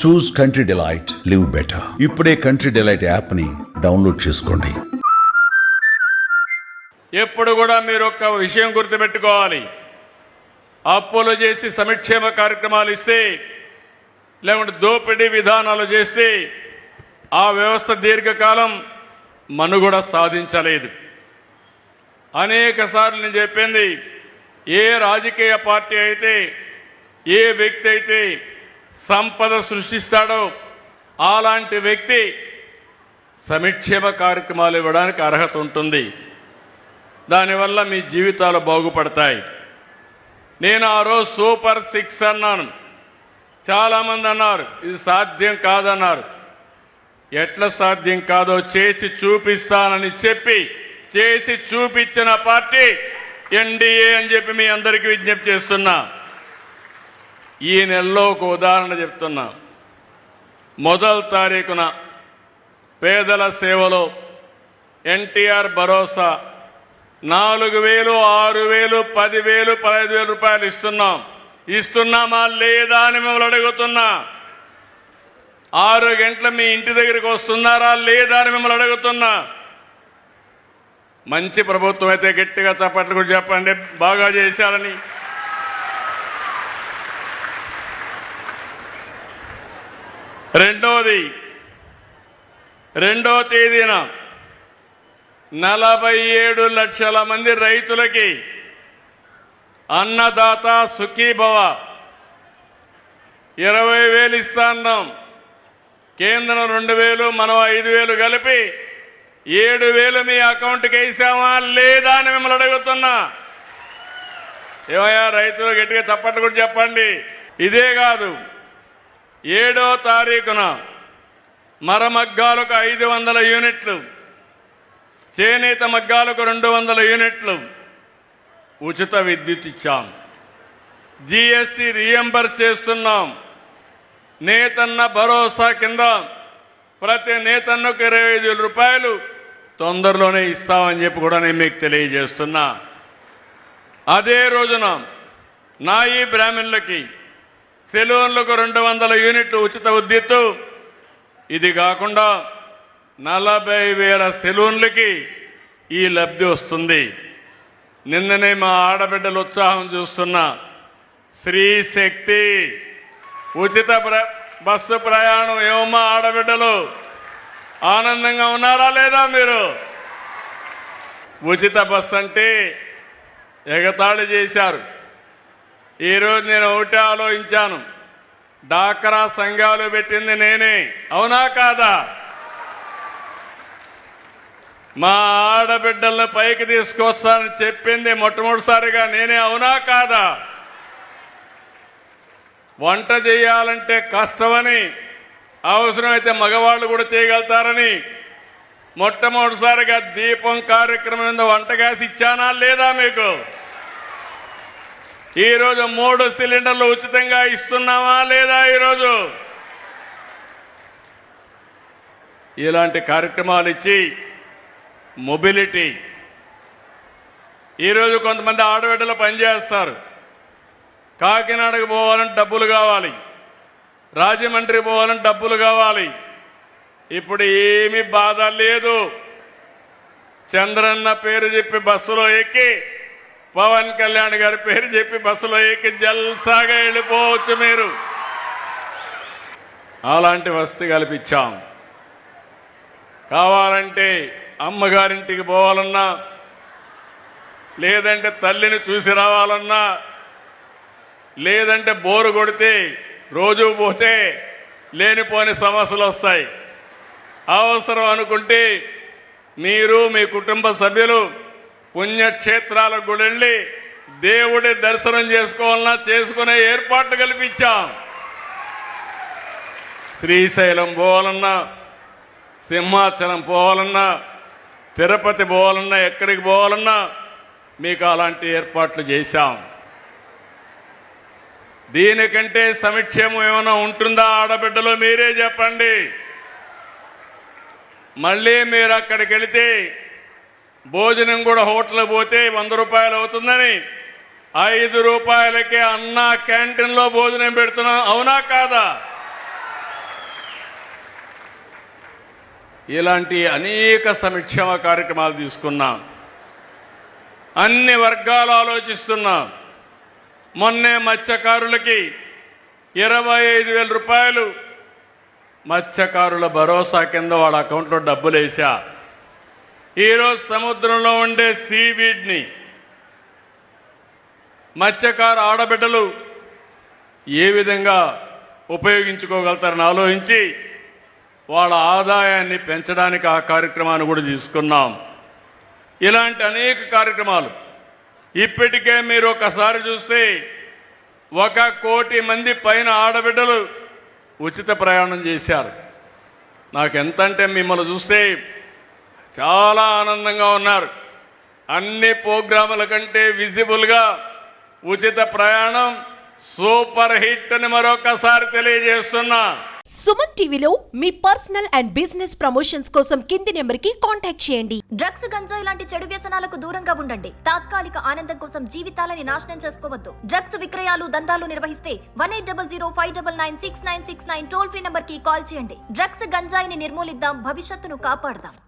Choose country delight live better ఇప్పుడే country delight యాప్ని download చేసుకోండి. ఎప్పుడు కూడా మీరు ఒక విషయం గుర్తుపెట్టుకోవాలి. అప్పులు చేసి సంక్షేమ కార్యక్రమాలు ఇస్తే లేకుంటే దోపిడీ విధానాలు చేస్తే ఆ వ్యవస్థ దీర్ఘకాలం మనుగడ సాధించలేదు. అనేక సార్లు నేను చెప్పింది ఏ రాజకీయ పార్టీ అయితే ఏ వ్యక్తి అయితే సంపద సృష్టిస్తాడో అలాంటి వ్యక్తి సమిక్షేమ కార్యక్రమాలు ఇవ్వడానికి అర్హత ఉంటుంది. దానివల్ల మీ జీవితాలు బాగుపడతాయి. నేను ఆ రోజు సూపర్ సిక్స్ అన్నాను. చాలామంది అన్నారు ఇది సాధ్యం కాదన్నారు. ఎట్లా సాధ్యం కాదో చేసి చూపిస్తానని చెప్పి చేసి చూపించిన పార్టీ ఎన్డీఏ అని చెప్పి మీ అందరికీ విజ్ఞప్తి చేస్తున్నా. ఈ నెలలో ఒక ఉదాహరణ చెప్తున్నా. మొదటి తారీఖున పేదల సేవలో ఎన్టీఆర్ భరోసా నాలుగు వేలు ఆరు వేలు పదివేలు పదహైదు వేలు రూపాయలు ఇస్తున్నాం. ఇస్తున్నామా లేదా అని మిమ్మల్ని అడుగుతున్నా. ఆరు గంటల మీ ఇంటి దగ్గరికి వస్తున్నారా లేదా అని మిమ్మల్ని అడుగుతున్నా. మంచి ప్రభుత్వం అయితే గట్టిగా చప్పట్లు కూడా చెప్పండి బాగా చేశారని. రెండోది రెండో తేదీన నలభై ఏడు లక్షల మంది రైతులకి అన్నదాత సుఖీభవ. ఇరవై వేలు ఇస్తాన్నాం కేంద్రం రెండు వేలు మనం ఐదు వేలు కలిపి ఏడు వేలు మీ అకౌంట్కి వేసామా లేదా అని మిమ్మల్ని అడుగుతున్నా. ఏమయ్యా రైతులు గట్టిగా చప్పట్లు కూడా చెప్పండి. ఇదే కాదు ఏడో తారీఖున మరమగ్గాలకు ఐదు వందల యూనిట్లు చేనేత మగ్గాలకు రెండు వందల యూనిట్లు ఉచిత విద్యుత్ ఇచ్చాం. జీఎస్టీ రీఎంబర్ చేస్తున్నాం. నేతన్న భరోసా కింద ప్రతి నేతన్నకు ఇరవై ఐదు వేల రూపాయలు తొందరలోనే ఇస్తామని చెప్పి కూడా నేను మీకు తెలియజేస్తున్నా. అదే రోజున నాయి బ్రాహ్మణులకి సెలూన్లకు రెండు వందల యూనిట్లు ఉచిత ఉద్యత్తు ఇది కాకుండా నలభై వేల సెలూన్లకి ఈ లబ్ధి వస్తుంది. నిన్ననే మా ఆడబిడ్డల ఉత్సాహం చూస్తున్నా స్త్రీ శక్తి ఉచిత ప్ర- బస్సు ప్రయాణం ఏమమ్మా ఆడబిడ్డలు? ఆనందంగా ఉన్నారా లేదా మీరు? ఉచిత బస్సు అంటే ఎగతాళి చేశారు. ఈరోజు నేను ఒకటే ఆలోచించాను. డాక్రా సంఘాలు పెట్టింది నేనే. అవునా కాదా? మా ఆడబిడ్డల్ని పైకి తీసుకొస్తానని చెప్పింది మొట్టమొదటిసారిగా నేనే. అవునా కాదా? వంట చేయాలంటే కష్టమని అవసరమైతే మగవాళ్ళు కూడా చేయగలుగుతారని మొట్టమొదటిసారిగా దీపం కార్యక్రమం మీద వంట గ్యాస్ ఇచ్చానా లేదా మీకు? ఈరోజు మూడు సిలిండర్లు ఉచితంగా ఇస్తున్నామా లేదా ఈరోజు? ఇలాంటి కార్యక్రమాలు ఇచ్చి మొబిలిటీ. ఈరోజు కొంతమంది ఆడబిడ్డలు పనిచేస్తారు. కాకినాడకు పోవాలంటే డబ్బులు కావాలి. రాజమండ్రి పోవాలంటే డబ్బులు కావాలి. ఇప్పుడు ఏమీ బాధ లేదు. చంద్రన్న పేరు చెప్పి బస్సులో ఎక్కి పవన్ కళ్యాణ్ గారి పేరు చెప్పి బస్సులో ఎక్కి జల్సాగా వెళ్ళిపోవచ్చు మీరు. అలాంటి వసతి కల్పించాం. కావాలంటే అమ్మగారింటికి పోవాలన్నా లేదంటే తల్లిని చూసి రావాలన్నా లేదంటే బోరు కొడితే రోజు పోతే లేనిపోని సమస్యలు వస్తాయి. అవసరం అనుకుంటే మీరు మీ కుటుంబ సభ్యులు పుణ్యక్షేత్రాలకు కూడా వెళ్ళి దేవుడి దర్శనం చేసుకోవాలన్నా చేసుకునే ఏర్పాట్లు కల్పించాం. శ్రీశైలం పోవాలన్నా సింహాచలం పోవాలన్నా తిరుపతి పోవాలన్నా ఎక్కడికి పోవాలన్నా మీకు అలాంటి ఏర్పాట్లు చేశాం. దీనికంటే సమిక్షేమం ఏమైనా ఉంటుందా ఆడబిడ్డలో? మీరే చెప్పండి. మళ్ళీ మీరు అక్కడికి వెళితే భోజనం కూడా హోటల్ పోతే వంద రూపాయలు అవుతుందని ఐదు రూపాయలకే అన్న క్యాంటీన్లో భోజనం పెడుతున్నాం. అవునా కాదా? ఇలాంటి అనేక సంక్షేమ కార్యక్రమాలు తీసుకున్నాం. అన్ని వర్గాలు ఆలోచిస్తున్నాం. మొన్నే మత్స్యకారులకి ఇరవై ఐదు వేల రూపాయలు మత్స్యకారుల భరోసా కింద వాళ్ళ అకౌంట్లో డబ్బులు వేసా. ఈరోజు సముద్రంలో ఉండే సీవీడ్ని మత్స్యకారు ఆడబిడ్డలు ఏ విధంగా ఉపయోగించుకోగలుగుతారని ఆలోచించి వాళ్ళ ఆదాయాన్ని పెంచడానికి ఆ కార్యక్రమాన్ని కూడా తీసుకున్నాం. ఇలాంటి అనేక కార్యక్రమాలు. ఇప్పటికే మీరు ఒకసారి చూస్తే ఒక కోటి మంది పైన ఆడబిడ్డలు ఉచిత ప్రయాణం చేశారు. నాకు ఎంతంటే మిమ్మల్ని చూస్తే చాలా ఆనందంగా ఉన్నారు. అన్ని ప్రోగ్రాముల కంటే విజిబుల్గా ఉచిత ప్రయాణం సూపర్ హిట్ అని మరొకసారి తెలియజేస్తున్నా. సుమన్ టీవీలో మీ పర్సనల్ అండ్ బిజినెస్ ప్రమోషన్స్ కోసం కింది నెంబర్కి కాంటాక్ట్ చేయండి. డ్రగ్స్ గంజాయి లాంటి చెడు వ్యసనాలకు దూరంగా ఉండండి. తాత్కాలిక ఆనందం కోసం జీవితాలని నాశనం చేసుకోవద్దు. డ్రగ్స్ విక్రయాలు దందాలు నిర్వహిస్తే one eight double zero five double nine six nine six nine toll free నంబర్కి కాల్ చేయండి. డ్రగ్స్ గంజాయిని నిర్మూలిద్దాం భవిష్యత్తును కాపాడదాం.